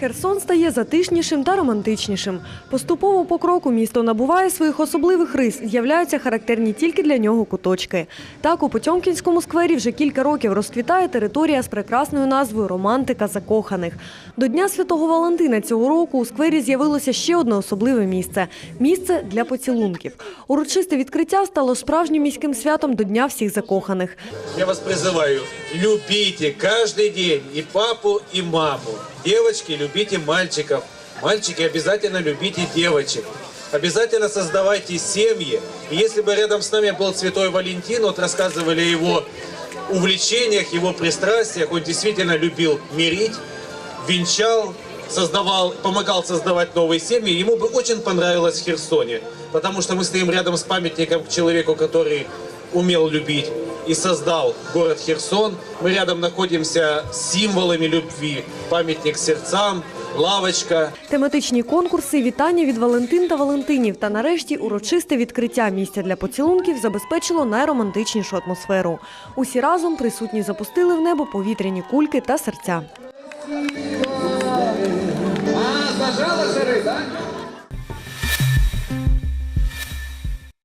Херсон стає затишнішим та романтичнішим. Поступово по кроку місто набуває своїх особливих рис, з'являються характерні тільки для нього куточки. Так, у Потьомкінському сквері вже кілька років розквітає територія з прекрасною назвою Романтика закоханих. До Дня Святого Валентина цього року у сквері з'явилося ще одне особливе місце місце для поцілунків. Урочисте відкриття стало справжнім міським святом до Дня всіх закоханих. Я вас призываю, любите каждый день и папу, и маму. Девочки, любите мальчиков. Мальчики, обязательно любите девочек. Обязательно создавайте семьи. И если бы рядом с нами был Святой Валентин, вот рассказывали его увлечениях, его пристрастиях, он действительно любил мирить, венчал, создавал, помогал создавать новые семьи. Ему бы очень понравилось в Херсоне, потому что мы стоим рядом с памятником к человеку, который умел любить и создал город Херсон. Мы рядом находимся с символами любви. Памятник сердцам, лавочка. Тематичні конкурси, вітання від Валентин та Валентинів та нарешті урочисте відкриття місця для поцілунків забезпечило найромантичнішу атмосферу. Усі разом присутні запустили в небо повітряні кульки та серця. А, зажала шари, так?